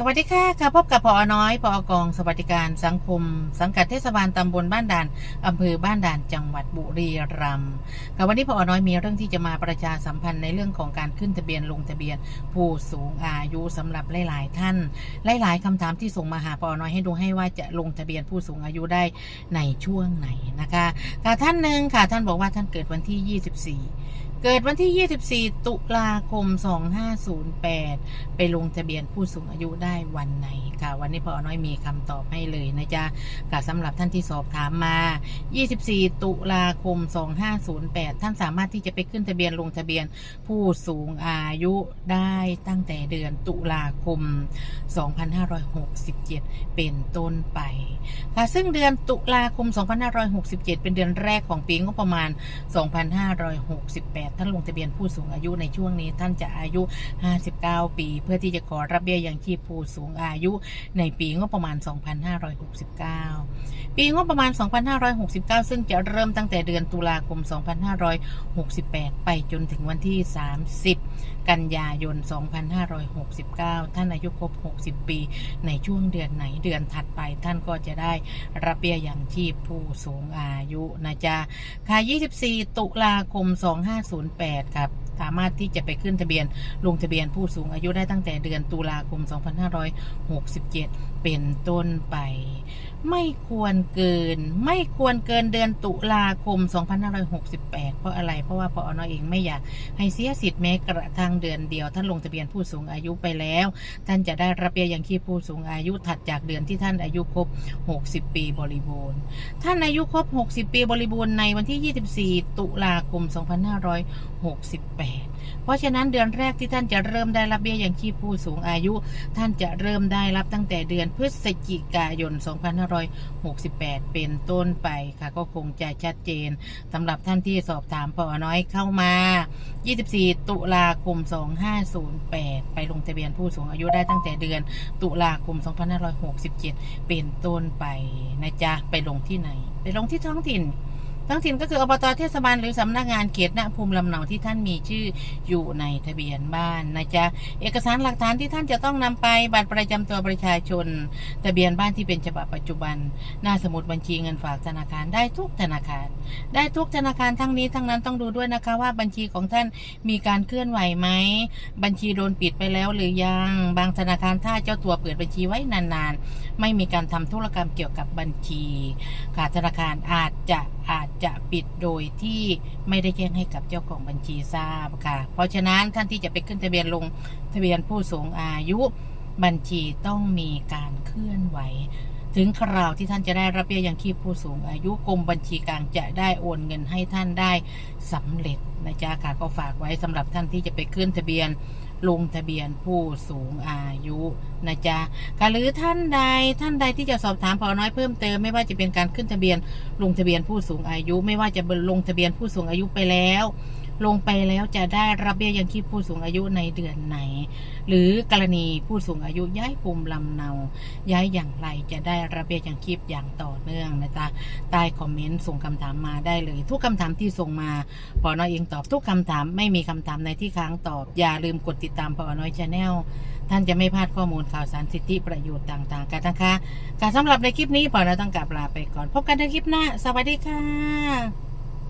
สวัสดีค่ะค่ะพบกับพอน้อยพอกองสวัสดิการสังคม สังกัดเทศบาลตำบลบ้านด่านอำเภอบ้านด่านจังหวัดบุรีรัมย์ค่ะวันนี้พอน้อยมีเรื่องที่จะมาประชาสัมพันธ์ในเรื่องของการขึ้นทะเบียนลงทะเบียน ผู้สูงอายุสำหรับหลาย ๆ ท่าน หลาย ๆคำถามที่ส่งมาหาพอน้อยให้ดูให้ว่าจะลงทะเบียนผู้สูงอายุได้ในช่วงไหนนะคะค่ะท่านหนึ่งค่ะท่านบอกว่าท่านเกิดวันที่ 24 เกิดวันที่ 24 ตุลาคม 2508 ไปลงทะเบียนผู้สูงอายุได้วันไหนค่ะ วันนี้พอน้อยมีคำตอบให้เลยนะจ๊ะค่ะสำหรับท่านที่สอบถามมา 24 ตุลาคม 2508 ท่านสามารถที่จะไปขึ้นทะเบียนลงทะเบียนผู้สูงอายุได้ตั้งแต่เดือนตุลาคม 2567 เป็นต้นไป ค่ะ ซึ่งเดือนตุลาคม 2567 เป็นเดือนแรกของปีงบประมาณ 2568ท่านลงทะเบียนผู้สูงอายุในช่วงนี้ท่านจะอายุ 59 ปี เพื่อที่จะขอรับเบี้ยยังชีพผู้สูงอายุในปีงบประมาณ 2569 ปีงบประมาณ 2569 ซึ่งจะเริ่มตั้งแต่เดือนตุลาคม 2568 ไปจนถึงวันที่ 30 กันยายน 2569 ท่านอายุครบ 60 ปี ในช่วงเดือนไหนเดือนถัดไป ท่านก็จะได้รับเบี้ยยังชีพผู้สูงอายุนะจ๊ะค่ะ 24 ตุลาคม 2508 ครับ สามารถที่จะไปขึ้นทะเบียนลงทะเบียนผู้สูงอายุได้ตั้งแต่เดือนตุลาคม 2567 เป็นต้นไป ไม่ควรเกิน ไม่ควรเกินเดือนตุลาคม 2568 เพราะอะไร เพราะว่าพออนเองไม่อยากให้เสียสิทธิ์แม้กระทั่งเดือนเดียว ท่านลงทะเบียนผู้สูงอายุไปแล้ว ท่านจะได้รับเบี้ยยังชีพผู้สูงอายุถัดจากเดือนที่ท่านอายุครบ 60 ปีบริบูรณ์ ท่านอายุครบ 60 ปีบริบูรณ์ในวันที่ 24 ตุลาคม 2568 เพราะฉะนั้นเดือนแรกที่ท่านจะเริ่มได้รับเบี้ยยังชีพผู้สูงอายุ ท่านจะเริ่มได้รับตั้งแต่เดือนพฤศจิกายน 2568 เป็นต้นไปค่ะ ก็คงจะชัดเจนสำหรับท่านที่สอบถามพอน้อยเข้ามา 24 ตุลาคม 2508 ไปลงทะเบียนผู้สูงอายุได้ตั้งแต่เดือนตุลาคม 2567 เป็นต้นไปนะจ๊ะ ไปลงที่ไหน ไปลงที่ท้องถิ่น ท้องถิ่นก็คืออบตเทศบาลหรือสำนักงานเขตณภูมิลำเนาที่ท่านมีชื่ออยู่ในทะเบียนบ้านนะจ๊ะเอกสารหลักฐานที่ท่านจะต้องนำไปบัตรประจำตัวประชาชน ทะเบียนบ้านที่เป็นฉบับปัจจุบัน หน้าสมุดบัญชีเงินฝากธนาคารได้ทุกธนาคาร ได้ทุกธนาคารทั้งนี้ทั้งนั้นต้องดูด้วยนะคะว่าบัญชีของท่านมีการเคลื่อนไหวไหมบัญชีโดนปิดไปแล้วหรือยังบางธนาคารถ้าเจ้าตัวเปิดบัญชีไว้นานๆ ไม่มีการทำธุรกรรมเกี่ยวกับบัญชีค่ะธนาคารอาจจะ อาจจะปิดโดยที่ไม่ได้แจ้งให้กับเจ้าของบัญชีทราบค่ะ เพราะฉะนั้นท่านที่จะไปขึ้นทะเบียนลงทะเบียนผู้สูงอายุบัญชีต้องมีการเคลื่อนไหว ถึงคราวที่ท่านจะได้รับเบี้ยยังชีพผู้สูงอายุกรมบัญชีกลางจะได้โอนเงินให้ท่านได้สำเร็จนะจ๊ะค่ะก็ฝากไว้สำหรับท่านที่จะไปขึ้นทะเบียนลงทะเบียนผู้สูงอายุนะจ๊ะค่ะหรือท่านใดท่านใดที่จะสอบถามพอน้อยเพิ่มเติมไม่ว่าจะเป็นการขึ้นทะเบียนลงทะเบียนผู้สูงอายุ ไม่ว่าจะลงทะเบียนผู้สูงอายุไปแล้ว ลงไปแล้วจะได้รับเบี้ยยังชีพผู้สูงอายุในเดือนไหน หรือกรณีผู้สูงอายุย้ายภูมิลำเนา ย้ายอย่างไรจะได้รับเบี้ยยังชีพอย่างต่อเนื่องนะจ๊ะใต้คอมเมนต์ส่งคำถามมาได้เลย ทุกคำถามที่ส่งมาพอน้อยเองตอบทุกคำถามไม่มีคำถามในที่ค้างตอบ อย่าลืมกดติดตามพอน้อยชาแนลท่านจะไม่พลาดข้อมูลข่าวสารสิทธิประโยชน์ต่างๆ กันนะคะการสำหรับในคลิปนี้พอน้อยต้องกลับลาไปก่อน พบกันในคลิปหน้า สวัสดีค่ะ